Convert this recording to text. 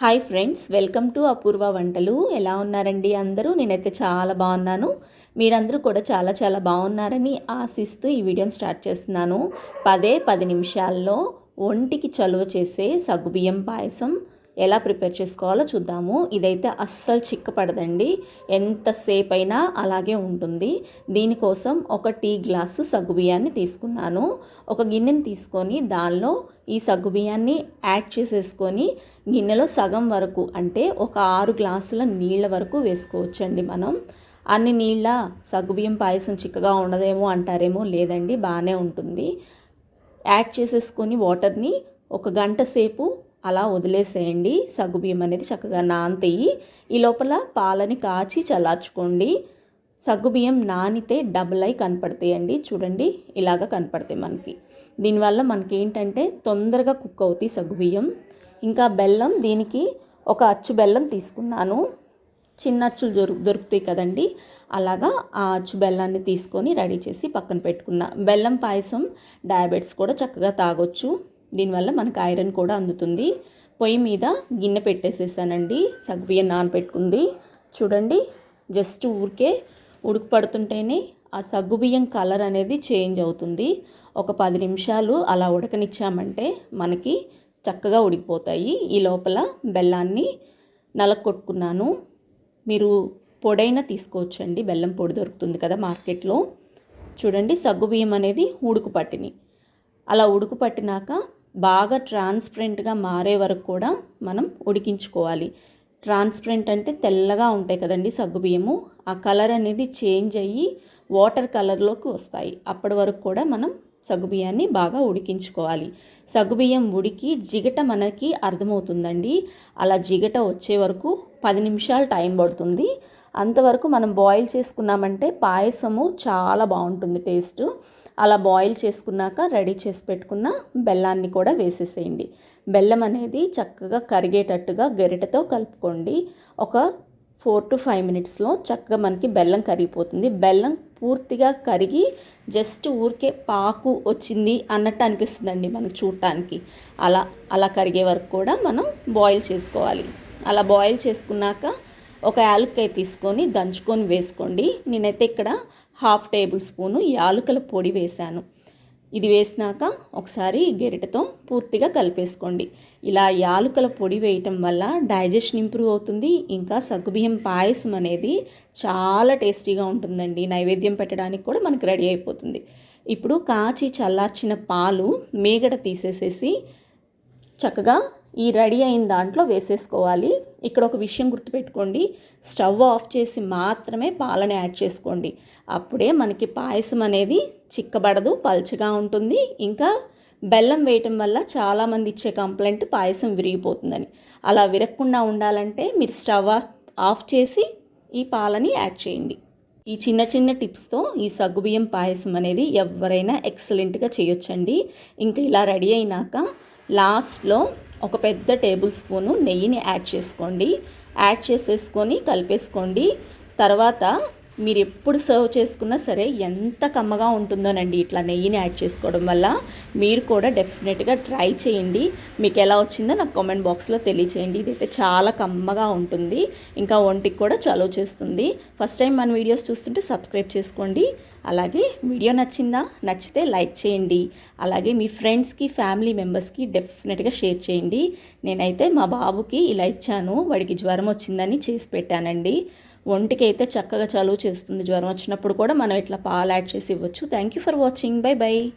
Hi friends welcome to Apoorva వంటలు ఎలా ఉన్నారండి అందరూ నేనైతే చాలా బాగున్నాను మీరందరూ కూడా చాలా చాలా బాగున్నారని ఆశిస్తూ ఈ వీడియోని స్టార్ట్ చేస్తున్నాను. పదే పది నిమిషాల్లో ఒంటికి చలువ చేసే సగ్గుబియ్యం పాయసం ఎలా ప్రిపేర్ చేసుకోవాలో చూద్దాము. ఇదైతే అస్సలు చిక్కపడదండి. ఎంతసేపు అయినా అలాగే ఉంటుంది. దీనికోసం ఒక టీ గ్లాసు సగ్గుబియ్యాన్ని తీసుకున్నాను. ఒక గిన్నెని తీసుకొని దానిలో ఈ సగ్గుబియ్యాన్ని యాడ్ చేసేసుకొని గిన్నెలో సగం వరకు అంటే ఒక ఆరు గ్లాసుల నీళ్ళ వరకు వేసుకోవచ్చండి మనం. అన్ని నీళ్ళ సగ్గుబియ్యం పాయసం చిక్కగా ఉండదేమో అంటారేమో లేదండి బాగానే ఉంటుంది. యాడ్ చేసేసుకొని వాటర్ని ఒక గంట సేపు అలా వదిలేసేయండి. సగ్గుబియ్యం అనేది చక్కగా నానతాయి ఈ లోపల పాలని కాచి చల్లార్చుకోండి. సగ్గుబియ్యం నానితే డబుల్ అయి కనపడతాయండి. చూడండి ఇలాగ కనపడతాయి మనకి. దీనివల్ల మనకి ఏంటంటే తొందరగా కుక్ అవుతాయి సగ్గుబియ్యం ఇంకా బెల్లం దీనికి ఒక అచ్చు బెల్లం తీసుకున్నాను. చిన్న అచ్చులు దొరు దొరుకుతాయి కదండి. అలాగా ఆ అచ్చు బెల్లాన్ని తీసుకొని రెడీ చేసి పక్కన పెట్టుకున్న. బెల్లం పాయసం డయాబెట్స్ కూడా చక్కగా తాగొచ్చు. దీనివల్ల మనకు ఐరన్ కూడా అందుతుంది. పొయ్యి మీద గిన్నె పెట్టేసేసానండి. సగ్గుబియ్యం నానపెట్టుకుంది చూడండి జస్ట్ ఊరికే ఉడుకు పడుతుంటేనే ఆ సగ్గుబియ్యం కలర్ అనేది చేంజ్ అవుతుంది. ఒక పది నిమిషాలు అలా ఉడకనిచ్చామంటే మనకి చక్కగా ఉడికిపోతాయి. ఈ లోపల బెల్లాన్ని నలకొట్టుకున్నాను మీరు పొడైనా తీసుకోవచ్చండి. బెల్లం పొడి దొరుకుతుంది కదా మార్కెట్లో. చూడండి సగ్గుబియ్యం అనేది ఉడుకు పట్టిని. అలా ఉడుకు పట్టినాక బాగా ట్రాన్స్పరెంట్గా మారే వరకు కూడా మనం ఉడికించుకోవాలి. ట్రాన్స్పరెంట్ అంటే తెల్లగా ఉంటాయి కదండి సగ్గుబియ్యము ఆ కలర్ అనేది చేంజ్ అయ్యి వాటర్ కలర్లోకి వస్తాయి. అప్పటి వరకు కూడా మనం సగ్గుబియ్యాన్ని బాగా ఉడికించుకోవాలి. సగ్గుబియ్యం ఉడికి జిగట మనకి అర్థమవుతుందండి. అలా జిగట వచ్చే వరకు పది నిమిషాలు టైం పడుతుంది. అంతవరకు మనం బాయిల్ చేసుకున్నామంటే పాయసము చాలా బాగుంటుంది టేస్ట్. అలా బాయిల్ చేసుకున్నాక రెడీ చేసి పెట్టుకున్న బెల్లాన్ని కూడా వేసేసేయండి. బెల్లం అనేది చక్కగా కరిగేటట్టుగా గరిటెతో కలుపుకోండి. ఒక ఫోర్ టు ఫైవ్ మినిట్స్లో చక్కగా మనకి బెల్లం కరిగిపోతుంది. బెల్లం పూర్తిగా కరిగి జస్ట్ ఊరికే పాకు వచ్చింది అన్నట్టు అనిపిస్తుందండి మనకు చూడటానికి. అలా అలా కరిగే వరకు కూడా మనం బాయిల్ చేసుకోవాలి. అలా బాయిల్ చేసుకున్నాక ఒక యాలక్కాయ తీసుకొని దంచుకొని వేసుకోండి. నేనైతే ఇక్కడ హాఫ్ టేబుల్ స్పూను యాలకుల పొడి వేశాను. ఇది వేసినాక ఒకసారి గెరిటతో పూర్తిగా కలిపేసుకోండి. ఇలా యాలుకల పొడి వేయటం వల్ల డైజెషన్ ఇంప్రూవ్ అవుతుంది. ఇంకా సగ్గుబియ్యం పాయసం అనేది చాలా టేస్టీగా ఉంటుందండి. నైవేద్యం పెట్టడానికి కూడా మనకి రెడీ అయిపోతుంది. ఇప్పుడు కాచి చల్లార్చిన పాలు మేగడ తీసేసేసి చక్కగా ఈ రెడీ అయిన దాంట్లో వేసేసుకోవాలి. ఇక్కడ ఒక విషయం గుర్తుపెట్టుకోండి. స్టవ్ ఆఫ్ చేసి మాత్రమే పాలను యాడ్ చేసుకోండి. అప్పుడే మనకి పాయసం అనేది చిక్కబడదు పల్చగా ఉంటుంది. ఇంకా బెల్లం వేయటం వల్ల చాలామంది ఇచ్చే కంప్లైంట్ పాయసం విరిగిపోతుందని. అలా విరగకుండా ఉండాలంటే మీరు స్టవ్ ఆఫ్ చేసి ఈ పాలని యాడ్ చేయండి. ఈ చిన్న చిన్న టిప్స్తో ఈ సగ్గుబియ్యం పాయసం అనేది ఎవరైనా ఎక్సలెంట్గా చేయొచ్చండి. ఇంకా ఇలా రెడీ అయినాక లాస్ట్లో ఒక పెద్ద టేబుల్ స్పూను నెయ్యిని యాడ్ చేసుకోండి. యాడ్ చేసేసుకొని కలిపేసుకోండి. తర్వాత మీరు ఎప్పుడు సర్వ్ చేసుకున్నా సరే ఎంత కమ్మగా ఉంటుందోనండి ఇట్లా నెయ్యిని యాడ్ చేసుకోవడం వల్ల. మీరు కూడా డెఫినెట్గా ట్రై చేయండి. మీకు ఎలా వచ్చిందో నాకు కామెంట్ బాక్స్లో తెలియచేయండి. ఇదైతే చాలా కమ్మగా ఉంటుంది. ఇంకా ఒంటికి కూడా చలువ చేస్తుంది. ఫస్ట్ టైం మన వీడియోస్ చూస్తుంటే సబ్స్క్రైబ్ చేసుకోండి. అలాగే వీడియో నచ్చిందా? నచ్చితే లైక్ చేయండి. అలాగే మీ ఫ్రెండ్స్కి ఫ్యామిలీ మెంబర్స్కి డెఫినెట్గా షేర్ చేయండి. నేనైతే మా బాబుకి ఇలా ఇచ్చాను. వాడికి జ్వరం వచ్చిందని చేసి పెట్టానండి. ఒంటికి అయితే చక్కగా చలువ చేస్తుంది జ్వరం. వచ్చినప్పుడు కూడా మనం ఇట్లా పాలు యాడ్ చేసి ఇవ్వచ్చు. Thank you for watching bye bye